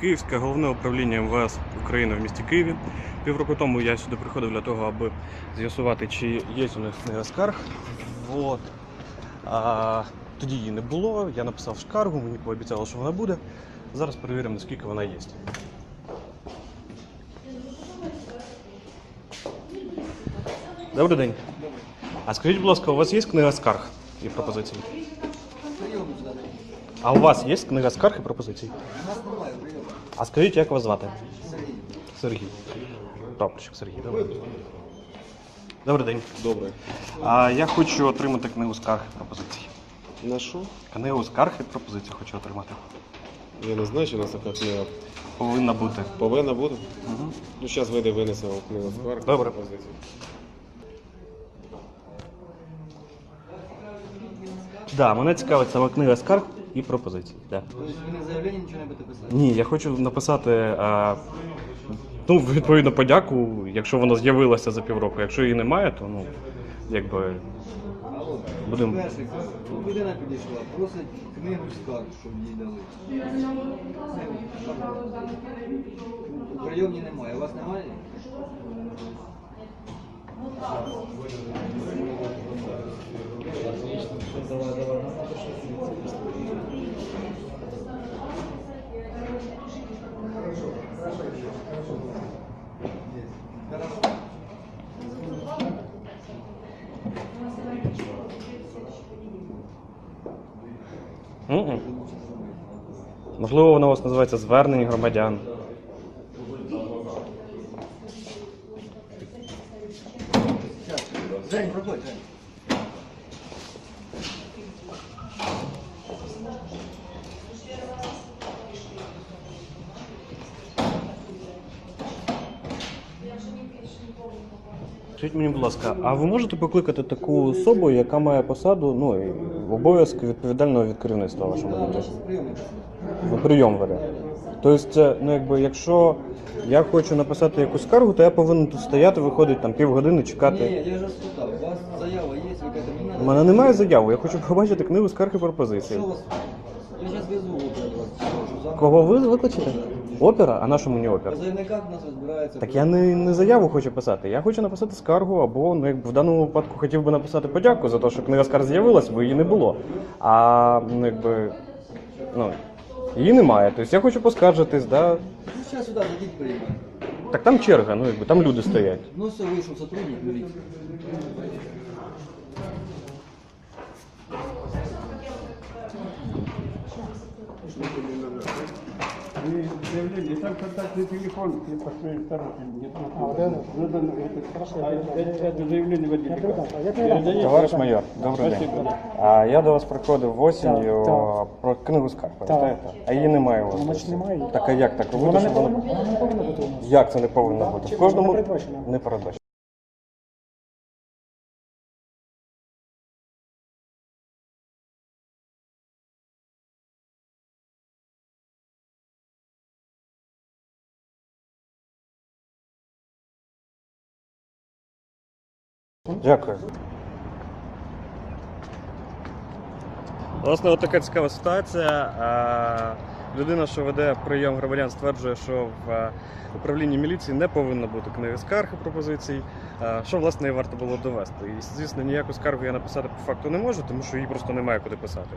Київське головне управління МВС України в місті Києві. Півроку тому я сюди приходив для того, аби з'ясувати, чи є у них книга скарг. От. А, тоді її не було. Я написав скаргу, мені пообіцяли, що вона буде. Зараз перевіримо, наскільки вона є. Добрий день. А скажіть, будь ласка, у вас є книга скарг і пропозицій? А у вас є книга скарг і пропозицій? А скажіть, як вас звати? Сергій. Прапорщик Сергій, добрий день. Добрий день. Добре. А я хочу отримати книгу скарг і пропозицій. На що? Книгу скарг і пропозицій хочу отримати. Я не знаю, чи у нас така книга Повинна бути. повинна бути. Угу. Ну, зараз вийде винесемо книгу скарг. Добре. Позиції. Да, мене цікавить саме книга скарг і пропозицій. Да. Ви на заявлення нічого не будете писати? Ні, я хочу написати. А, ну, відповідно, подяку, якщо вона з'явилася за півроку. Якщо її немає, то ну, якби. Будемо. перший, людина підійшла, просить книгу скарг, щоб їй дали. У прийомні немає, у вас немає? М-м. Можливо, вона у вас називається звернення громадян. Жень, проходь, Жень. Скажіть мені, будь ласка, а ви можете покликати таку особу, яка має посаду, ну і обов'язки відповідального від керівництва вашому. Ну, прийом веде. Тобто, ну якби, якщо я хочу написати якусь скаргу, то я повинен тут стояти, виходить там півгодини Ні, чекати. я вже спитав, у вас заява є, ви кажете, мені У мене немає заяви, я хочу побачити книгу скарг і пропозицій. Що вас? Я зараз везу вас. Кого ви викличете? Опера? А на що мені опера? Нас розбирається. Так я не, не заяву хочу писати. Я хочу написати скаргу, або ну, якби в даному випадку хотів би написати подяку за те, що книга скарг з'явилась, бо її не було. А ну, якби ну, її немає. Тобто я хочу поскаржитись, да. Ну, зараз сюди зайдіть приймати. Так там черга, ну якби там люди стоять. Ну все, вийшов сотрудник, міліції. И заявление, там контактный телефон, и посмотри, второй, нет, а, вот это, ну, да, ну, это, а, это, это заявление в отделе. Передаете? Товариш майор, добрий день. Спасибо. А я до вас приходив осінню Так, про книгу скарг, пам'ятаєте? А її немає у вас. Значить, немає. Так а як так? Ви Вона що не повинна, вона не повинна бути у нас. Як це не повинно бути? Чи В кожному вона не передбачена? не передбачено. Дякую. Власне, от така цікава ситуація. Людина, що веде прийом громадян, стверджує, що в управлінні міліції не повинно бути книги скарг і пропозицій, що власне і варто було довести. І звісно, ніяку скаргу я написати по факту не можу, тому що її просто немає куди писати.